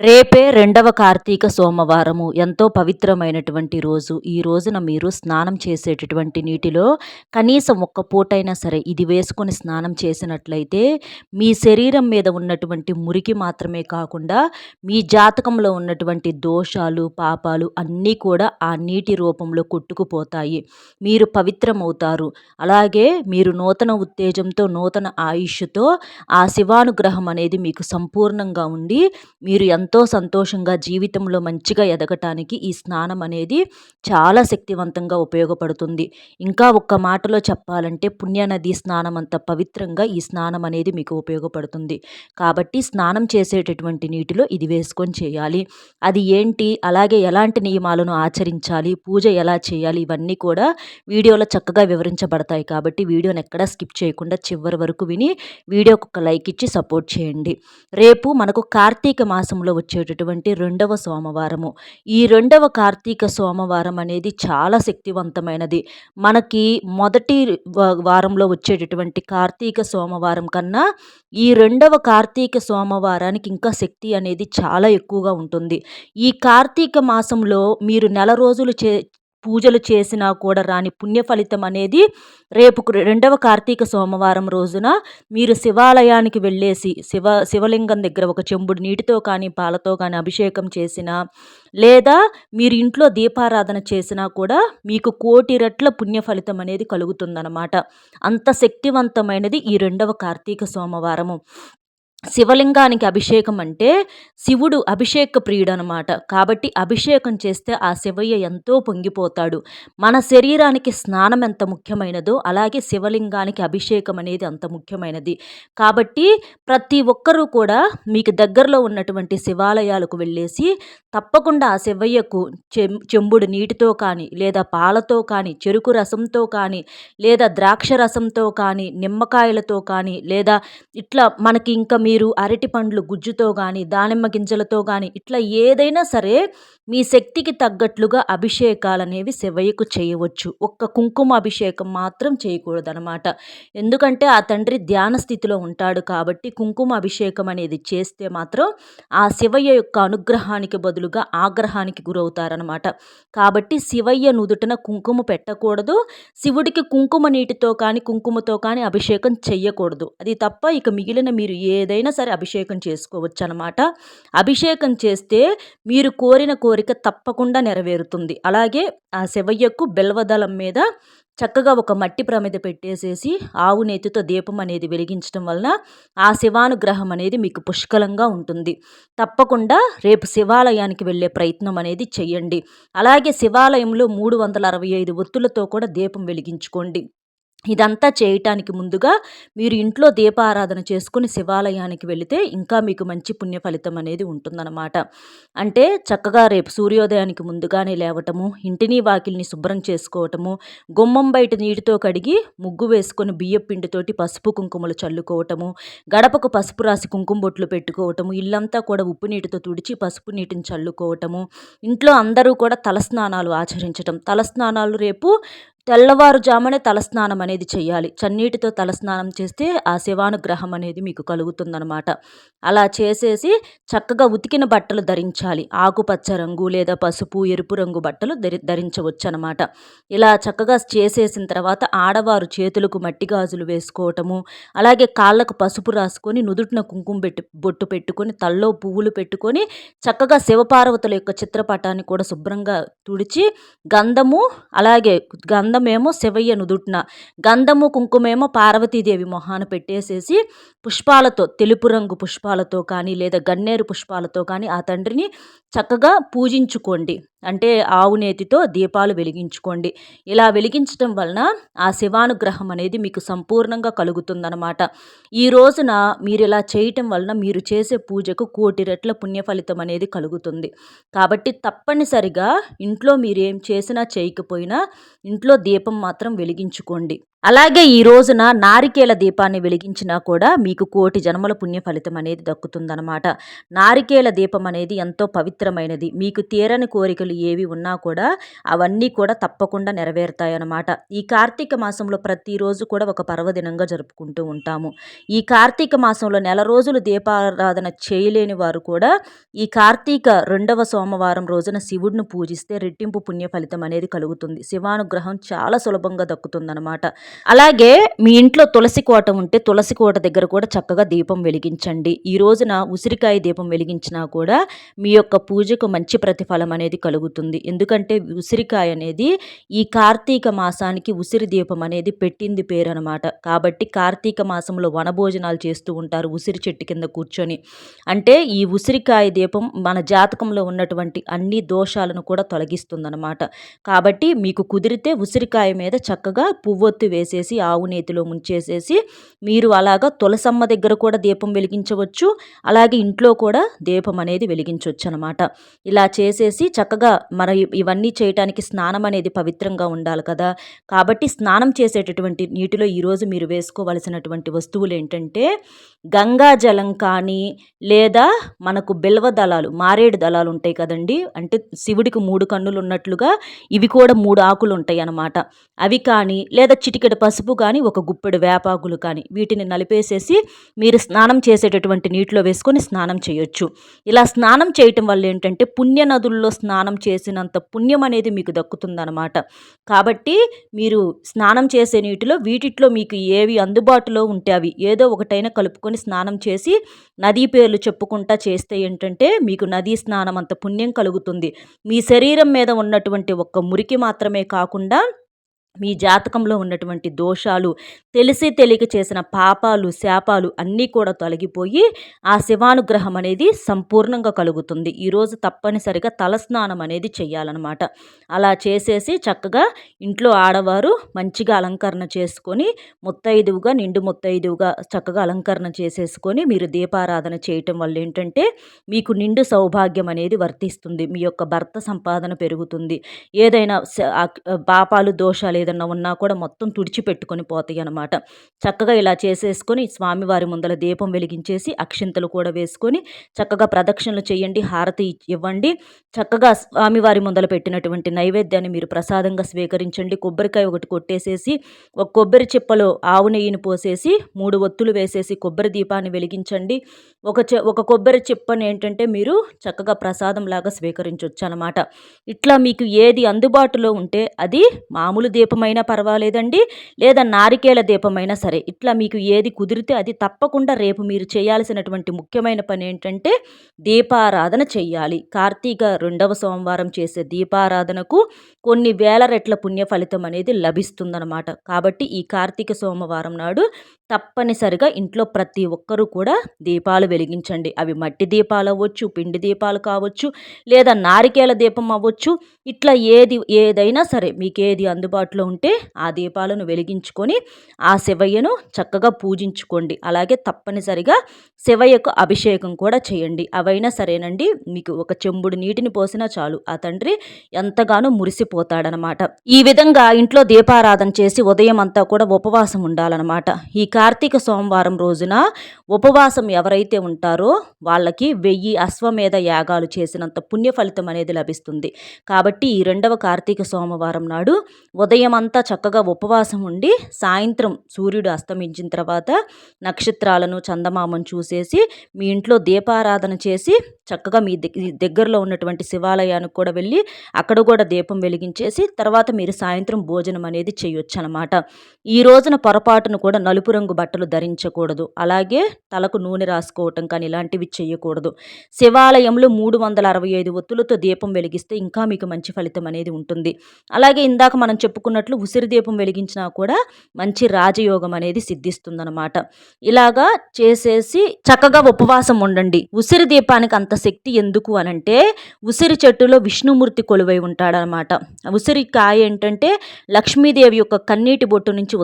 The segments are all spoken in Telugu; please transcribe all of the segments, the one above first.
రేపే రెండవ కార్తీక సోమవారము. ఎంతో పవిత్రమైనటువంటి రోజు. ఈ రోజున మీరు స్నానం చేసేటటువంటి నీటిలో కనీసం ఒక్క పూటైనా సరే ఇది వేసుకొని స్నానం చేసినట్లయితే మీ శరీరం మీద ఉన్నటువంటి మురికి మాత్రమే కాకుండా మీ జాతకంలో ఉన్నటువంటి దోషాలు పాపాలు అన్నీ కూడా ఆ నీటి రూపంలో కొట్టుకుపోతాయి. మీరు పవిత్రమవుతారు. అలాగే మీరు నూతన ఉత్తేజంతో నూతన ఆయుష్తో ఆ శివానుగ్రహం అనేది మీకు సంపూర్ణంగా ఉండి మీరు ఎంతో సంతోషంగా జీవితంలో మంచిగా ఎదగటానికి ఈ స్నానం అనేది చాలా శక్తివంతంగా ఉపయోగపడుతుంది. ఇంకా ఒక్క మాటలో చెప్పాలంటే పుణ్యనది స్నానం అంత పవిత్రంగా ఈ స్నానం అనేది మీకు ఉపయోగపడుతుంది. కాబట్టి స్నానం చేసేటటువంటి నీటిలో ఇది వేసుకొని చేయాలి. అది ఏంటి? అలాగే ఎలాంటి నియమాలను ఆచరించాలి? పూజ ఎలా చేయాలి? ఇవన్నీ కూడా వీడియోలో చక్కగా వివరించబడతాయి. కాబట్టి వీడియోని ఎక్కడా స్కిప్ చేయకుండా చివరి వరకు విని వీడియోకి ఒక లైక్ ఇచ్చి సపోర్ట్ చేయండి. రేపు మనకు కార్తీక మాసంలో వచ్చేటటువంటి రెండవ సోమవారము. ఈ రెండవ కార్తీక సోమవారం అనేది చాలా శక్తివంతమైనది. మనకి మొదటి వారంలో వచ్చేటటువంటి కార్తీక సోమవారం కన్నా ఈ రెండవ కార్తీక సోమవారానికి ఇంకా శక్తి అనేది చాలా ఎక్కువగా ఉంటుంది. ఈ కార్తీక మాసంలో మీరు నెల రోజులు చే పూజలు చేసినా కూడా రాని పుణ్య ఫలితం అనేది రేపు రెండవ కార్తీక సోమవారం రోజున మీరు శివాలయానికి వెళ్ళేసి శివ శివలింగం దగ్గర ఒక చెంబుడు నీటితో కానీ పాలతో కానీ అభిషేకం చేసినా లేదా మీరు ఇంట్లో దీపారాధన చేసినా కూడా మీకు కోటి రెట్ల పుణ్య ఫలితం అనేది కలుగుతుందన్నమాట. అంత శక్తివంతమైనది ఈ రెండవ కార్తీక సోమవారము. శివలింగానికి అభిషేకం అంటే శివుడు అభిషేక ప్రియుడు అనమాట కాబట్టి అభిషేకం చేస్తే ఆ శివయ్య ఎంతో పొంగిపోతాడు. మన శరీరానికి స్నానం ఎంత ముఖ్యమైనదో అలాగే శివలింగానికి అభిషేకం అనేది అంత ముఖ్యమైనది. కాబట్టి ప్రతి ఒక్కరూ కూడా మీకు దగ్గరలో ఉన్నటువంటి శివాలయాలకు వెళ్ళేసి తప్పకుండా ఆ శివయ్యకు చెంబుడు నీటితో కానీ లేదా పాలతో కానీ చెరుకు రసంతో కానీ లేదా ద్రాక్ష రసంతో కానీ నిమ్మకాయలతో కానీ లేదా ఇట్లా మనకి ఇంకా మీ మీరు అరటి పండ్లు గుజ్జుతో కానీ దానిమ్మ గింజలతో కానీ ఇట్లా ఏదైనా సరే మీ శక్తికి తగ్గట్లుగా అభిషేకాలు అనేవి శివయ్యకు చేయవచ్చు. ఒక్క కుంకుమ అభిషేకం మాత్రం చేయకూడదనమాట ఎందుకంటే ఆ తండ్రి ధ్యాన స్థితిలో ఉంటాడు కాబట్టి కుంకుమ అభిషేకం అనేది చేస్తే మాత్రం ఆ శివయ్య యొక్క అనుగ్రహానికి బదులుగా ఆగ్రహానికి గురవుతారనమాట కాబట్టి శివయ్య నుదుటన కుంకుమ పెట్టకూడదు. శివుడికి కుంకుమ నీటితో కానీ కుంకుమతో కానీ అభిషేకం చెయ్యకూడదు. అది తప్ప ఇక మిగిలిన మీరు ఏదైనా ఎవరైనా సరే అభిషేకం చేసుకోవచ్చు అనమాట అభిషేకం చేస్తే మీరు కోరిన కోరిక తప్పకుండా నెరవేరుతుంది. అలాగే ఆ శివయ్యకు బెల్వదళం మీద చక్కగా ఒక మట్టి ప్రమిద పెట్టేసేసి ఆవు నేతితో దీపం అనేది వెలిగించడం వలన ఆ శివానుగ్రహం అనేది మీకు పుష్కలంగా ఉంటుంది. తప్పకుండా రేపు శివాలయానికి వెళ్ళే ప్రయత్నం అనేది చెయ్యండి అలాగే శివాలయంలో మూడు వందల అరవై ఐదు ఒత్తులతో కూడా దీపం వెలిగించుకోండి. ఇదంతా చేయటానికి ముందుగా మీరు ఇంట్లో దీపారాధన చేసుకుని శివాలయానికి వెళితే ఇంకా మీకు మంచి పుణ్య ఫలితం అనేది ఉంటుందన్నమాట. అంటే చక్కగా రేపు సూర్యోదయానికి ముందుగానే లేవటము ఇంటిని వాకిల్ని శుభ్రం చేసుకోవటము గుమ్మం బయట నీటితో కడిగి ముగ్గు వేసుకొని బియ్యం పిండితోటి పసుపు కుంకుమలు చల్లుకోవటము గడపకు పసుపు రాసి కుంకుమ బొట్లు పెట్టుకోవటము ఇల్లంతా కూడా ఉప్పు నీటితో తుడిచి పసుపు నీటిని చల్లుకోవటము ఇంట్లో అందరూ కూడా తలస్నానాలు ఆచరించటం. తలస్నానాలు రేపు తెల్లవారుజామునే తలస్నానం అనేది చేయాలి చన్నీటితో తలస్నానం చేస్తే ఆ శివానుగ్రహం అనేది మీకు కలుగుతుందనమాట. అలా చేసేసి చక్కగా ఉతికిన బట్టలు ధరించాలి. ఆకుపచ్చ రంగు లేదా పసుపు ఎరుపు రంగు బట్టలు ధరి ధరించవచ్చు అనమాట ఇలా చక్కగా చేసేసిన తర్వాత ఆడవారు చేతులకు మట్టి గాజులు వేసుకోవటము అలాగే కాళ్ళకు పసుపు రాసుకొని నుదుటిన కుంకుమ పెట్టి బొట్టు పెట్టుకొని తల్లో పువ్వులు పెట్టుకొని చక్కగా శివపార్వతుల యొక్క చిత్రపటాన్ని కూడా శుభ్రంగా తుడిచి గంధము అలాగే గంధ గంధమేమో శివయ్య నుదుట్న గంధము కుంకుమేమో పార్వతీదేవి మొహాన పెట్టేసేసి పుష్పాలతో తెలుపు రంగు పుష్పాలతో కానీ లేదా గన్నేరు పుష్పాలతో కానీ ఆ తండ్రిని చక్కగా పూజించుకోండి. అంటే ఆవు నేతితో దీపాలు వెలిగించుకోండి. ఇలా వెలిగించడం వలన ఆ శివానుగ్రహం అనేది మీకు సంపూర్ణంగా కలుగుతుందనమాట ఈ రోజున మీరు ఇలా చేయటం వలన మీరు చేసే పూజకు కోటి రెట్ల పుణ్య ఫలితం అనేది కలుగుతుంది. కాబట్టి తప్పనిసరిగా ఇంట్లో మీరు ఏం చేసినా చేయకపోయినా ఇంట్లో దీపం మాత్రం వెలిగించుకోండి. అలాగే ఈ రోజున నారికేల దీపాన్ని వెలిగించినా కూడా మీకు కోటి జన్మల పుణ్య ఫలితం అనేది దక్కుతుందనమాట నారికేల దీపం అనేది ఎంతో పవిత్రమైనది. మీకు తీరని కోరికలు ఏవి ఉన్నా కూడా అవన్నీ కూడా తప్పకుండా నెరవేరుతాయన్నమాట. ఈ కార్తీక మాసంలో ప్రతిరోజు కూడా ఒక పర్వదినంగా జరుపుకుంటూ ఉంటాము. ఈ కార్తీక మాసంలో నెల రోజులు దీపారాధన చేయలేని వారు కూడా ఈ కార్తీక రెండవ సోమవారం రోజున శివుడిని పూజిస్తే రెట్టింపు పుణ్య ఫలితం అనేది కలుగుతుంది. శివానుగ్రహం చాలా సులభంగా దక్కుతుందనమాట అలాగే మీ ఇంట్లో తులసి కోట ఉంటే తులసి కోట దగ్గర కూడా చక్కగా దీపం వెలిగించండి. ఈ రోజున ఉసిరికాయ దీపం వెలిగించినా కూడా మీ యొక్క పూజకు మంచి ప్రతిఫలం అనేది కలుగుతుంది. ఎందుకంటే ఉసిరికాయ అనేది ఈ కార్తీక మాసానికి ఉసిరి దీపం అనేది పెట్టింది పేరు అనమాట కాబట్టి కార్తీక మాసంలో వనభోజనాలు చేస్తూ ఉంటారు ఉసిరి చెట్టు కింద కూర్చొని. అంటే ఈ ఉసిరికాయ దీపం మన జాతకంలో ఉన్నటువంటి అన్ని దోషాలను కూడా తొలగిస్తుందన్నమాట. కాబట్టి మీకు కుదిరితే ఉసిరికాయ మీద చక్కగా పువ్వొత్తు వేసి వేసేసి ఆవు నేతిలో ముంచేసేసి మీరు అలాగా తులసమ్మ దగ్గర కూడా దీపం వెలిగించవచ్చు. అలాగే ఇంట్లో కూడా దీపం అనేది వెలిగించవచ్చు అనమాట ఇలా చేసేసి చక్కగా మన ఇవన్నీ చేయటానికి స్నానం అనేది పవిత్రంగా ఉండాలి కదా. కాబట్టి స్నానం చేసేటటువంటి నీటిలో ఈరోజు మీరు వేసుకోవలసినటువంటి వస్తువులు ఏంటంటే గంగా జలం కానీ లేదా మనకు బిల్వ దళాలు మారేడు దళాలు ఉంటాయి కదండి. అంటే శివుడికి మూడు కన్నులు ఉన్నట్లుగా ఇవి కూడా మూడు ఆకులు ఉంటాయి అన్నమాట అవి కానీ లేదా చిటికెడ పసుపు కానీ ఒక గుప్పెడు వేపాకులు కానీ వీటిని నలిపేసేసి మీరు స్నానం చేసేటటువంటి నీటిలో వేసుకొని స్నానం చేయొచ్చు. ఇలా స్నానం చేయటం వల్ల ఏంటంటే పుణ్య నదుల్లో స్నానం చేసినంత పుణ్యం అనేది మీకు దక్కుతుందనమాట కాబట్టి మీరు స్నానం చేసే నీటిలో వీటిట్లో మీకు ఏవి అందుబాటులో ఉంటే అవి ఏదో ఒకటైనా కలుపుకొని స్నానం చేసి నదీ పేర్లు చెప్పుకుంటా చేస్తే ఏంటంటే మీకు నదీ స్నానం అంత పుణ్యం కలుగుతుంది. మీ శరీరం మీద ఉన్నటువంటి ఒక్క మురికి మాత్రమే కాకుండా మీ జాతకంలో ఉన్నటువంటి దోషాలు తెలిసి తెలియక చేసిన పాపాలు శాపాలు అన్నీ కూడా తొలగిపోయి ఆ శివానుగ్రహం అనేది సంపూర్ణంగా కలుగుతుంది. ఈరోజు తప్పనిసరిగా తలస్నానం అనేది చేయాలన్నమాట. అలా చేసేసి చక్కగా ఇంట్లో ఆడవారు మంచిగా అలంకరణ చేసుకొని ముత్తైదువుగా నిండు ముత్తైదువుగా చక్కగా అలంకరణ చేసేసుకొని మీరు దీపారాధన చేయటం వల్ల ఏంటంటే మీకు నిండు సౌభాగ్యం అనేది వర్తిస్తుంది. మీ యొక్క భర్త సంపాదన పెరుగుతుంది. ఏదైనా పాపాలు దోషాలు ఏదన్నా ఉన్నా కూడా మొత్తం తుడిచిపెట్టుకొని పోతాయి అనమాట చక్కగా ఇలా చేసేసుకొని స్వామివారి ముందల దీపం వెలిగించేసి అక్షింతలు కూడా వేసుకొని చక్కగా ప్రదక్షిణలు చేయండి హారతి ఇవ్వండి. చక్కగా స్వామివారి ముందల పెట్టినటువంటి నైవేద్యాన్ని మీరు ప్రసాదంగా స్వీకరించండి. కొబ్బరికాయ ఒకటి కొట్టేసేసి ఒక కొబ్బరి చిప్పలో ఆవు నెయ్యిని పోసేసి మూడు ఒత్తులు వేసేసి కొబ్బరి దీపాన్ని వెలిగించండి. ఒక ఒక కొబ్బరి చిప్పని ఏంటంటే మీరు చక్కగా ప్రసాదం లాగా స్వీకరించవచ్చు అనమాట ఇట్లా మీకు ఏది అందుబాటులో ఉంటే అది మామూలు దీపం దీపమైనా పర్వాలేదండి లేదా నారికేల దీపమైనా సరే. ఇట్లా మీకు ఏది కుదిరితే అది తప్పకుండా రేపు మీరు చేయాల్సినటువంటి ముఖ్యమైన పని ఏంటంటే దీపారాధన చెయ్యాలి. కార్తీక రెండవ సోమవారం చేసే దీపారాధనకు కొన్ని వేల రెట్ల పుణ్య ఫలితం అనేది లభిస్తుందన్నమాట. కాబట్టి ఈ కార్తీక సోమవారం నాడు తప్పనిసరిగా ఇంట్లో ప్రతి ఒక్కరూ కూడా దీపాలు వెలిగించండి. అవి మట్టి దీపాలు అవ్వచ్చు పిండి దీపాలు కావచ్చు లేదా నారికేల దీపం అవ్వచ్చు. ఇట్లా ఏది ఏదైనా సరే మీకు ఏది అందుబాటులో ఉంటే ఆ దీపాలను వెలిగించుకొని ఆ శివయ్యను చక్కగా పూజించుకోండి. అలాగే తప్పనిసరిగా శివయ్యకు అభిషేకం కూడా చేయండి. అవైనా సరేనండి మీకు ఒక చెంబుడు నీటిని పోసినా చాలు. ఆ తండ్రి ఎంతగానో మురిసిపోతాడనమాట. ఈ విధంగా ఇంట్లో దీపారాధన చేసి ఉదయం అంతా కూడా ఉపవాసం ఉండాలన్నమాట ఈ కార్తీక సోమవారం రోజున ఉపవాసం ఎవరైతే ఉంటారో వాళ్ళకి వెయ్యి అశ్వమేధ యాగాలు చేసినంత పుణ్య ఫలితం అనేది లభిస్తుంది. కాబట్టి ఈ రెండవ కార్తీక సోమవారం నాడు ఉదయం అంతా చక్కగా ఉపవాసం ఉండి సాయంత్రం సూర్యుడు అస్తమించిన తర్వాత నక్షత్రాలను చందమామను చూసేసి మీ ఇంట్లో దీపారాధన చేసి చక్కగా మీ దగ్గరలో ఉన్నటువంటి శివాలయానికి కూడా వెళ్ళి అక్కడ కూడా దీపం వెలిగించేసి తర్వాత మీరు సాయంత్రం భోజనం అనేది చేయొచ్చు అనమాట ఈ రోజున పొరపాటును కూడా నలుపు రంగు బట్టలు ధరించకూడదు. అలాగే తలకు నూనె రాసుకోవటం కానీ ఇలాంటివి చేయకూడదు శివాలయంలో మూడు వందల అరవై ఐదు ఒత్తులతో దీపం వెలిగిస్తే ఇంకా మీకు మంచి ఫలితం అనేది ఉంటుంది. అలాగే ఇందాక మనం చెప్పుకున్నట్లు ఉసిరి దీపం వెలిగించినా కూడా మంచి రాజయోగం అనేది సిద్ధిస్తుందన్నమాట. ఇలాగా చేసేసి చక్కగా ఉపవాసం ఉండండి. ఉసిరి దీపానికి అంత శక్తి ఎందుకు అనంటే ఉసిరి చెట్టులో విష్ణుమూర్తి కొలువై ఉంటాడనమాట ఉసిరి కాయ ఏంటంటే లక్ష్మీదేవి యొక్క కన్నీటి బొట్టు నుంచి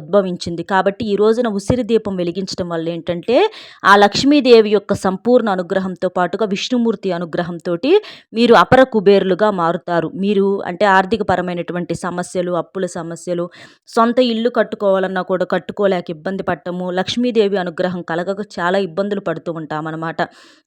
ఉద్భవించింది. కాబట్టి ఈరోజు రోజున ఉసిరి దీపం వెలిగించడం వల్ల ఏంటంటే ఆ లక్ష్మీదేవి యొక్క సంపూర్ణ అనుగ్రహంతో పాటుగా విష్ణుమూర్తి అనుగ్రహంతో మీరు అపర కుబేరులుగా మారుతారు. మీరు అంటే ఆర్థిక పరమైనటువంటి సమస్యలు అప్పుల సమస్యలు సొంత ఇల్లు కట్టుకోవాలన్నా కూడా కట్టుకోలేక ఇబ్బంది పడటము లక్ష్మీదేవి అనుగ్రహం కలగక చాలా ఇబ్బందులు పడుతూ ఉంటామన్నమాట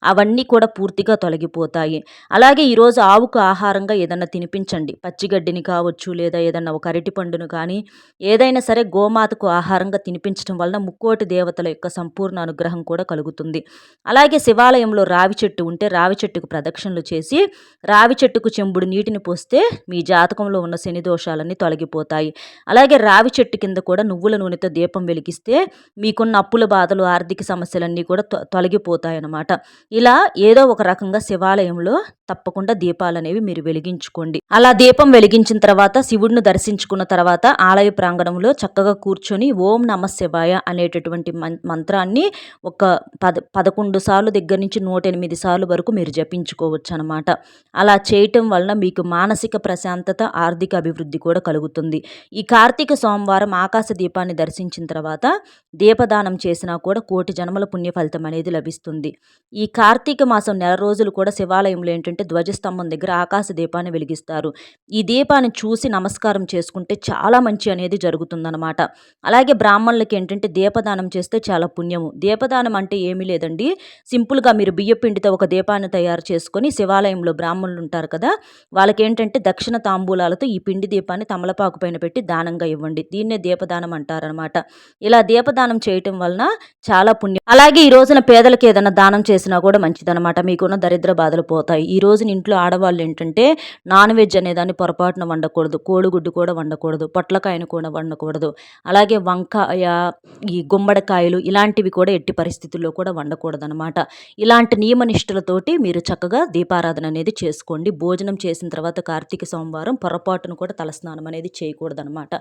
అవన్నీ కూడా పూర్తిగా తొలగిపోతాయి. అలాగే ఈరోజు ఆవుకు ఆహారంగా ఏదన్నా తినిపించండి. పచ్చిగడ్డిని కావచ్చు లేదా ఏదన్నా ఒక అరటి పండును కానీ ఏదైనా సరే గోమాతకు ఆహారంగా తినిపించడం వలన ముక్కోటి దేవతల యొక్క సంపూర్ణ అనుగ్రహం కూడా కలుగుతుంది. అలాగే శివాలయంలో రావి చెట్టు ఉంటే రావి చెట్టుకు ప్రదక్షిణలు చేసి రావి చెట్టుకు చెంబుడు నీటిని పోస్తే మీ జాతకంలో ఉన్న శని దోషాలన్నీ తొలగిపోతాయి. అలాగే రావి చెట్టు కింద కూడా నువ్వుల నూనెతో దీపం వెలిగిస్తే మీకున్న అప్పుల బాధలు ఆర్థిక సమస్యలన్నీ కూడా తొలగిపోతాయి అన్నమాట ఇలా ఏదో ఒక రకంగా శివాలయంలో తప్పకుండా దీపాలు అనేవి మీరు వెలిగించుకోండి. అలా దీపం వెలిగించిన తర్వాత శివుడిని దర్శించుకున్న తర్వాత ఆలయ ప్రాంగణంలో చక్కగా కూర్చొని ఓం నమ శివాయ అనేటటువంటి మంత్రాన్ని ఒక పద పదకొండు సార్లు దగ్గర నుంచి నూట ఎనిమిది సార్లు వరకు మీరు జపించుకోవచ్చు అనమాట అలా చేయటం వలన మీకు మానసిక ప్రశాంతత ఆర్థిక అభివృద్ధి కూడా కలుగుతుంది. ఈ కార్తీక సోమవారం ఆకాశ దీపాన్ని దర్శించిన తర్వాత దీపదానం చేసినా కూడా కోటి జన్మల పుణ్య ఫలితం అనేది లభిస్తుంది. ఈ కార్తీక మాసం నెల రోజులు కూడా శివాలయంలో ఏంటంటే ధ్వజస్తంభం దగ్గర ఆకాశ దీపాన్ని వెలిగిస్తారు. ఈ దీపాన్ని చూసి నమస్కారం చేసుకుంటే చాలా మంచి అనేది జరుగుతుందన్నమాట. అలాగే బ్రాహ్మణులకి ఏంటంటే దీపదానం చేస్తే చాలా పుణ్యము. దీపదానం అంటే ఏమీ లేదండి. సింపుల్గా మీరు బియ్యపిండితో ఒక దీపాన్ని తయారు చేసుకొని శివాలయంలో బ్రాహ్మణులు ఉంటారు కదా వాళ్ళకి ఏంటంటే దక్షిణ తాంబూలాలతో ఈ పిండి దీపాన్ని తమలపాకు పైన పెట్టి దానంగా ఇవ్వండి. దీన్నే దీపదానం అంటారనమాట ఇలా దీపదానం చేయటం వలన చాలా పుణ్యం. అలాగే ఈ రోజున పేదలకు ఏదైనా దానం చేసినా కూడా మంచిదనమాట మీకున్న దరిద్ర బాధలు పోతాయి. ఈ రోజున ఇంట్లో ఆడవాళ్ళు ఏంటంటే నాన్ వెజ్ అనేదాన్ని పొరపాటున వండకూడదు కోడిగుడ్డు కూడా వండకూడదు పొట్లకాయను కూడా వండకూడదు. అలాగే వంకాయ ఈ గుమ్మడికాయలు ఇలాంటివి కూడా ఎట్టి పరిస్థితుల్లో కూడా వండకూడదు అనమాట ఇలాంటి నియమనిష్టలతోటి మీరు చక్కగా దీపారాధన అనేది చేసుకోండి. భోజనం చేసిన తర్వాత కార్తీక సోమవారం పొరపాటును కూడా తలస్నానం అనేది చేయకూడదనమాట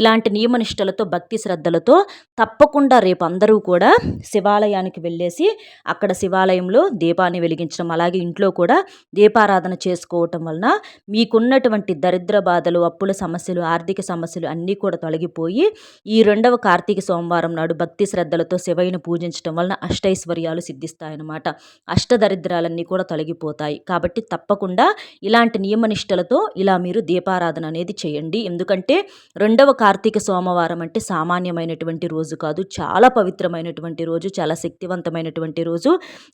ఇలాంటి నియమనిష్టలతో భక్తి శ్రద్ధలతో తప్పకుండా రేపు అందరూ కూడా శివాలయానికి వెళ్ళేసి అక్కడ శివాలయంలో దీపాన్ని వెలిగించడం అలాగే ఇంట్లో కూడా దీపారాధన చేసుకోవటం వలన మీకున్నటువంటి దరిద్ర బాధలు అప్పుల సమస్యలు ఆర్థిక సమస్యలు అన్నీ కూడా తొలగిపోయి ఈ రెండవ కార్తీక సోమవారం నాడు భక్తి శ్రద్ధలతో శివయ్యను పూజించడం వలన అష్టైశ్వర్యాలు సిద్ధిస్తాయన్నమాట. అష్టదరిద్రాలన్నీ కూడా తొలగిపోతాయి. కాబట్టి తప్పకుండా ఇలాంటి నియమనిష్టలతో ఇలా మీరు దీపారాధన అనేది చేయండి. ఎందుకంటే రెండవ కార్తీక సోమవారం అంటే సామాన్యమైనటువంటి రోజు కాదు. చాలా పవిత్రమైనటువంటి రోజు చాలా శక్తివంతమైనటువంటి రోజు.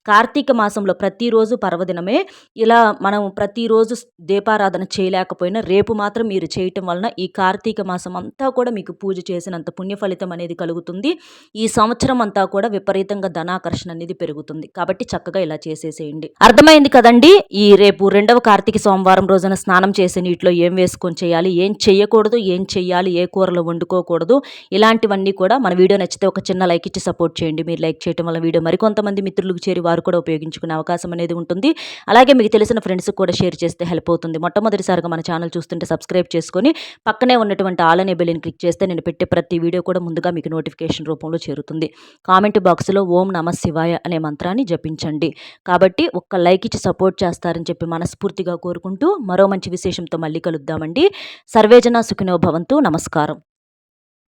కార్తీక మాసంలో ప్రతిరోజు పర్వదినమే ఇలా మనం ప్రతిరోజు దీపారాధన చేయలేకపోయినా రేపు మాత్రం మీరు చేయటం వలన ఈ కార్తీక మాసం అంతా కూడా మీకు పూజ చేసినంత పుణ్య ఫలితం అనేది కలుగుతుంది. ఈ సంవత్సరం అంతా కూడా విపరీతంగా ధనాకర్షణ అనేది పెరుగుతుంది. కాబట్టి చక్కగా ఇలా చేసేసేయండి. అర్థమైంది కదండి? ఈ రేపు రెండవ కార్తీక సోమవారం రోజున స్నానం చేసే నీటిలో ఏం వేసుకొని చేయాలి? ఏం చేయకూడదు ఏం చేయాలి ఏ కూరలు వండుకోకూడదు? ఇలాంటివన్నీ కూడా మన వీడియో నచ్చితే ఒక చిన్న లైక్ ఇచ్చి సపోర్ట్ చేయండి. మీరు లైక్ చేయడం వల్ల వీడియో మరికొంతమంది మిత్రులకు చేరి వారు కూడా ఉపయోగించుకునే అవకాశం అనేది ఉంటుంది. అలాగే మీకు తెలిసిన ఫ్రెండ్స్కి కూడా షేర్ చేస్తే హెల్ప్ అవుతుంది. మొట్టమొదటిసారిగా మన ఛానల్ చూస్తుంటే సబ్స్క్రైబ్ చేసుకొని పక్కనే ఉన్నటువంటి ఆల్ అనే బెల్ని క్లిక్ చేస్తే నేను పెట్టే ప్రతి వీడియో కూడా ముందుగా మీకు నోటిఫికేషన్ రూపంలో చేరుతుంది. కామెంట్ బాక్స్లో ఓం నమ శివాయ అనే మంత్రాన్ని జపించండి. కాబట్టి ఒక్క లైక్ ఇచ్చి సపోర్ట్ చేస్తారని చెప్పి మనస్ఫూర్తిగా కోరుకుంటూ మరో మంచి విశేషంతో మళ్ళీ కలుద్దామండి. సర్వేజన సుఖినో భవంతు. నమస్కారం.